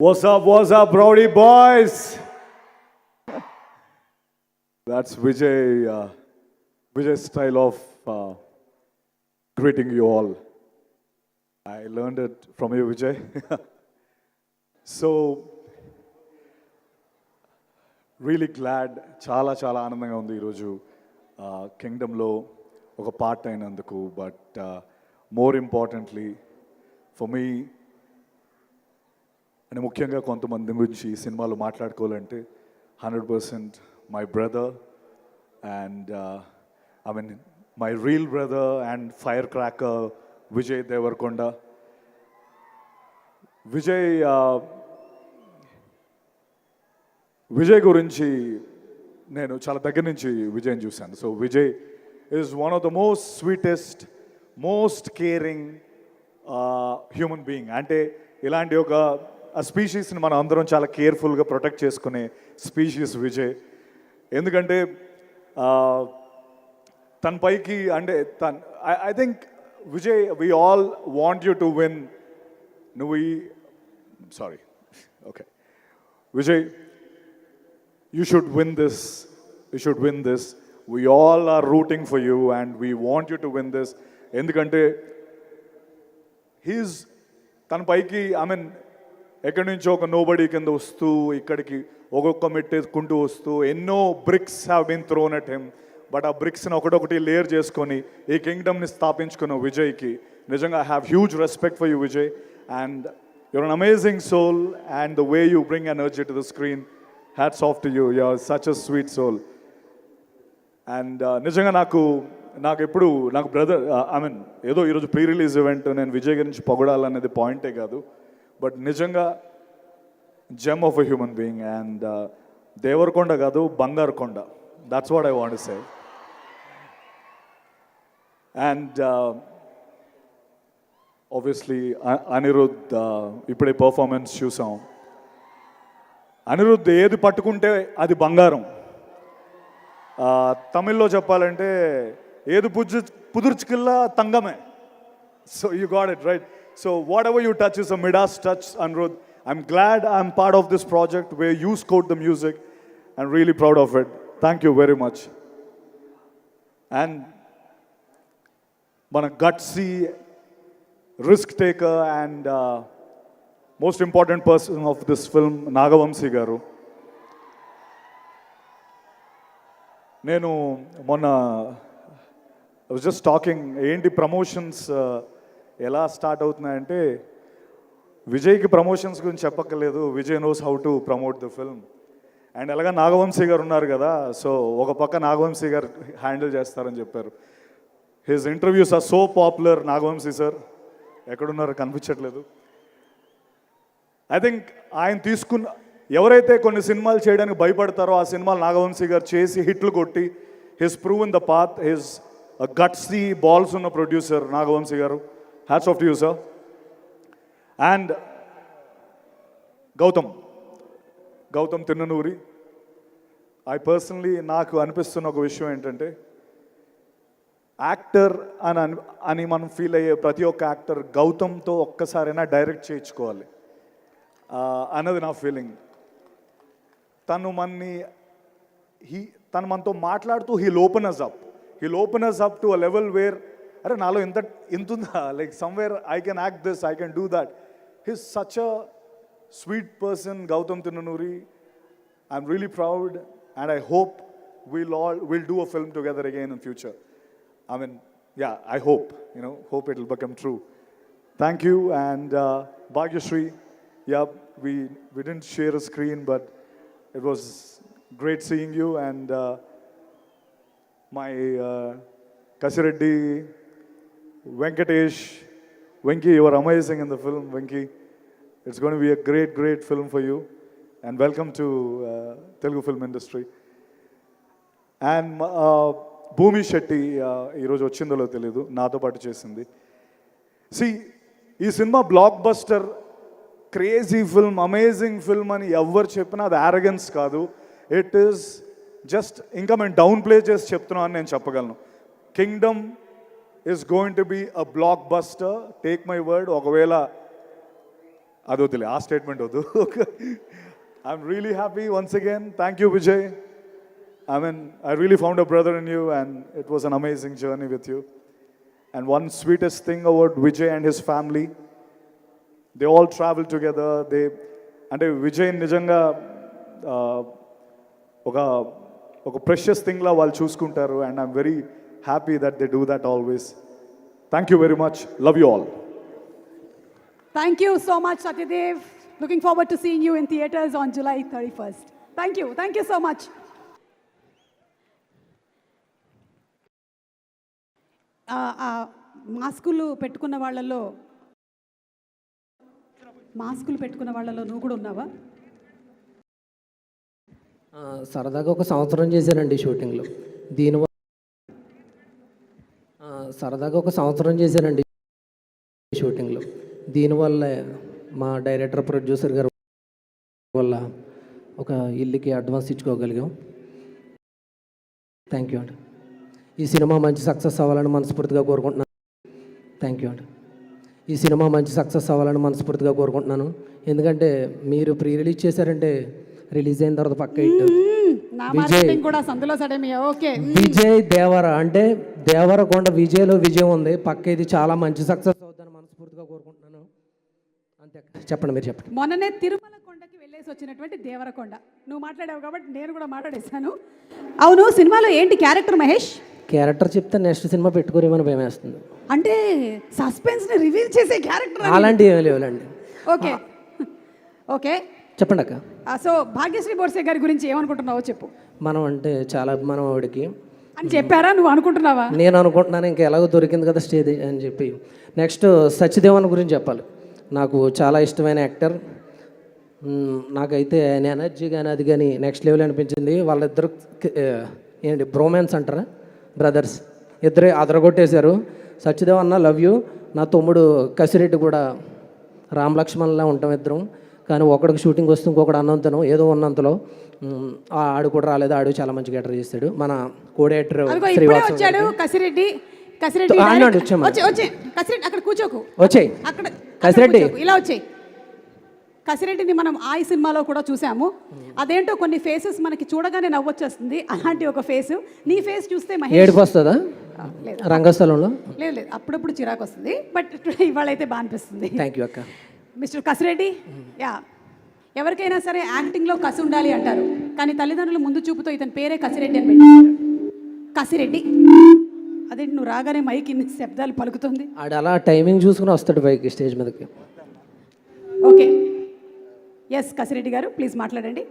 What's up, what's up, Brody boys? That's Vijay, uh, Vijay's style of uh, greeting you all. I learned it from you, Vijay. so, really glad చాలా చాలా ఆనందంగా ఉంది ఈరోజు కింగ్డమ్లో ఒక part అయినందుకు but more importantly for me నేను ముఖ్యంగా కొంతమంది గురించి సినిమాలు సినిమాలో మాట్లాడుకోవాలంటే hundred percent my brother and I mean my real brother and fire cracker Vijay Deverakonda. Vijay uh, Vijay గురించి నేను చాలా దగ్గర నుంచి విజయ్ని చూశాను. So Vijay is one of the most sweetest most caring human being అంటే ఇలాంటి ఒక ఆ స్పీషీస్ని మనం అందరం చాలా కేర్ఫుల్గా ప్రొటెక్ట్ చేసుకునే స్పీషీస్ విజయ్. ఎందుకంటే తన పైకి అంటే తన్ I think Vijay we all want you to win నువ్వు ఈ sorry okay Vijay you should win this you should win this we all are rooting for you and we want you to win this ఎందుకంటే he's తన పైకి I mean ఎక్కడి నుంచో ఒక nobody కింద వస్తూ ఇక్కడికి ఒక్కొక్క మెట్టేసుకుంటూ వస్తూ ఎన్నో bricks have been thrown at him but ఆ బ్రిక్స్ని ఒకటొకటి లేయర్ చేసుకొని ఈ కింగ్డమ్ని స్థాపించుకున్న విజయ్కి నిజంగా I have huge respect for you Vijay and your an amazing soul and the way you bring energy to the screen hats off to you you're such a sweet soul and నిజంగా నాకు నాకు ఎప్పుడు నాకు brother I mean ఏదో ఈరోజు pre release event నేను విజయ్ గురించి పొగడాలనేది పాయింటే కాదు. బట్ నిజంగా gem of a human being and Deverakonda కాదు బంగారు కొండ that's what I want say and obviously Anirudh ఇప్పుడే పర్ఫార్మెన్స్ చూసాం. అనిరుద్ధ్ ఏది పట్టుకుంటే అది బంగారం. తమిళ్ళో చెప్పాలంటే ఏది పుజు పుదుర్చుకిల్లా తంగమే. So you got it right so whatever you touch is a Midas touch Anirudh I'm glad I'm part of this project way you scored the music I'm really proud of it thank you very much and మన gutsy risk taker and most important person of this film Nagavamsi garu నేను మొన్న just talking ఏంటి promotions ఎలా start అవుతున్నాయంటే విజయ్కి promotions గురించి చెప్పక్కర్లేదు. Vijay knows how to promote the film and అలాగా నాగవంశీ గారు ఉన్నారు కదా సో ఒక పక్క నాగవంశీ గారు హ్యాండిల్ చేస్తారని చెప్పారు. His interviews are so popular Nagavamsi sir ఎక్కడున్నారో కనిపించట్లేదు. ఐ థింక్ ఆయన తీసుకున్న ఎవరైతే కొన్ని సినిమాలు చేయడానికి భయపడతారో ఆ సినిమాలు నాగవంశీ గారు చేసి హిట్లు కొట్టి his prove in the path his gutsy balls ఉన్న producer Nagavamsi garu. Hats off you sir and Gautam Gautam Tinnanuri I personally నాకు అనిపిస్తున్న ఒక విషయం ఏంటంటే యాక్టర్ అని అని మనం ఫీల్ అయ్యే ప్రతి ఒక్క యాక్టర్ గౌతమ్తో ఒక్కసారైనా డైరెక్ట్ చేయించుకోవాలి. అన్నది నా ఫీలింగ్. తను మన్ని హీ తను మనతో మాట్లాడుతూ he open us up. He open us up to a level where అరే నాలో ఇంత ఇంత ఉందా like somewhere I can act this I can do that he's such a sweet person Gautam Tinnanuri I'm really proud and I hope we'll all we'll do a film together again in future. I mean, yeah, I hope, you know, hope it'll become true. Thank you and uh, Bhagyashree. Yeah, we we didn't share a screen, but it was great seeing you and uh, my uh, Kasireddy, Venkatesh Venky your amazing in the film Venky it's gonna be a great great film for you and welcome to Telugu film industry and Bhumi Shetty ఈరోజు వచ్చిందో తెలీదు నాతో పాటు చేసింది. C ఈ cinema blockbuster crazy film amazing film అని ఎవరు చెప్పినా అది యారగెన్స్ కాదు. ఇట్ ఈస్ జస్ట్ ఇంకా మేము డౌన్ ప్లే చేసి చెప్తున్నాం అని నేను చెప్పగలను. Kingdom is going to be a blockbuster take my word ఒకవేళ అది వద్దులే ఆ స్టేట్మెంట్ వద్దు I'm really happy once again thank you Vijay I mean I really found a brother in you and it was an amazing journey with you and one sweetest thing about Vijay and his family they all travel together they అంటే విజయ్ నిజంగా ఆ, ఒక ఒక precious థింగ్లా వాళ్ళు చూసుకుంటారు and I'm very happy that they do that always thank you very much love you all Thank you so much, Satyadev. Looking forward to seeing you in theaters on July 31st. Thank you. Thank you so much. ఆ, ఆ, మాస్కులు పెట్టుకున్న వాళ్ళలో మాస్కులు పెట్టుకున్న వాళ్ళలో నువ్వు కూడా ఉన్నావా సరదాగా ఒక సంవత్సరం చేశానండి షూటింగ్లో దీనివల్ల సరదాగా ఒక సంవత్సరం చేశానండి షూటింగ్లో. దీనివల్ల మా డైరెక్టర్ ప్రొడ్యూసర్ గారు వల్ల ఒక ఇల్లుకి అడ్వాన్స్ ఇచ్చుకోగలిగాం. థ్యాంక్ యూ అండి. ఈ సినిమా మంచి సక్సెస్ అవ్వాలని మనస్ఫూర్తిగా కోరుకుంటున్నాను. థ్యాంక్ యూ అండి. ఈ సినిమా మంచి సక్సెస్ అవ్వాలని మనస్ఫూర్తిగా కోరుకుంటున్నాను. ఎందుకంటే మీరు ప్రీ రిలీజ్ చేశారంటే రిలీజ్ అయిన తర్వాత పక్క హిట్ విజయ్. కూడా సందులో సడమి ఓకే విజయ్ దేవర అంటే దేవరకొండ విజయ్లో విజయం ఉంది. పక్క ఇది చాలా మంచి సక్సెస్ అవుతుందని మనస్ఫూర్తిగా కోరుకుంటున్నాను. అంతే చెప్పండి మీరు చెప్పండి. మొన్ననే తిరుమల కొండకి వెళ్ళేసి వచ్చినటువంటి దేవరకొండ. నువ్వు మాట్లాడావు కాబట్టి నేను కూడా మాట్లాడేశాను. అవును సినిమాలో ఏంటి క్యారెక్టర్ మహేష్? క్యారెక్టర్ చెప్తే నెక్స్ట్ సినిమా పెట్టుకోరేమని భయం వేస్తుంది. అంటే సస్పెన్స్ని రివీల్ చేసే క్యారెక్టర్ అలాంటివి ఏమీ లేవులండి. ఓకే. ఓకే. చెప్పండి అక్క. సో భాగ్యశ్రీ బోర్సే గారి గురించి ఏమనుకుంటున్నావో చెప్పు. మనం అంటే చాలా అభిమానం ఆవిడకి. అని చెప్పారా? నువ్వు అనుకుంటున్నావా? నేను అనుకుంటున్నాను ఇంకా ఎలాగో దొరికింది కదా స్టేజ్ అని చెప్పి. నెక్స్ట్ సత్యదేవన్ గురించి చెప్పాలి. నాకు చాలా ఇష్టమైన యాక్టర్. నాకైతే ఆయన ఎనర్జీ కానీ అది కానీ నెక్స్ట్ లెవెల్ అనిపించింది. వాళ్ళిద్దరు ఏంటి బ్రోమాన్స్ అంటారా? బ్రదర్స్. ఇద్దరే అదరగొట్టేశారు. సత్యదేవ్ అన్న లవ్ యూ. నా తమ్ముడు కసిరెడ్డి కూడా రామ్ లక్ష్మణ్లా ఉంటాం ఇద్దరం. కానీ ఒకడికి షూటింగ్ వస్తే ఇంకొకటి అన్నంతను ఏదో ఉన్నంతలో ఆ ఆడు కూడా రాలేదు. ఆడు చాలా మంచి గెటర్ చేస్తాడు. మన కోడేటర్ వచ్చాడు కసిరెడ్డి. కసిరెడ్డి అక్కడ కూర్చోకు. వచ్చేయ్. అక్కడ కసిరెడ్డి. ఇలా వచ్చేయ్. కసిరెడ్డిని మనం ఆయి సినిమాలో కూడా చూసాము. అదేంటో కొన్ని ఫేసెస్ మనకి చూడగానే నవ్వొచ్చేస్తుంది. అలాంటి ఒక ఫేస్ నీ ఫేస్ చూస్తే ఏడుపు వస్తుందా లేదు. రంగస్థలంలో? లేదు లేదు. అప్పుడప్పుడు చిరాకు వస్తుంది బట్ ఇవాళ అయితే బాగా అనిపిస్తుంది. థ్యాంక్ యూ అక్క. మిస్టర్ కసిరెడ్డి? యా. ఎవరికైనా సరే యాక్టింగ్లో కసి ఉండాలి అంటారు. కానీ తల్లిదండ్రులు ముందు చూపుతో ఇతని పేరే కసిరెడ్డి అని పెట్టారు. కసిరెడ్డి. అదేంటి నువ్వు రాగానే మైక్ ఇన్ని శబ్దాలు పలుకుతుంది. ఆడు అలా టైమింగ్ చూసుకుని వస్తాడు పైకి స్టేజ్ మీదకి. Okay. Yes Kasireddy garu please మాట్లాడండి.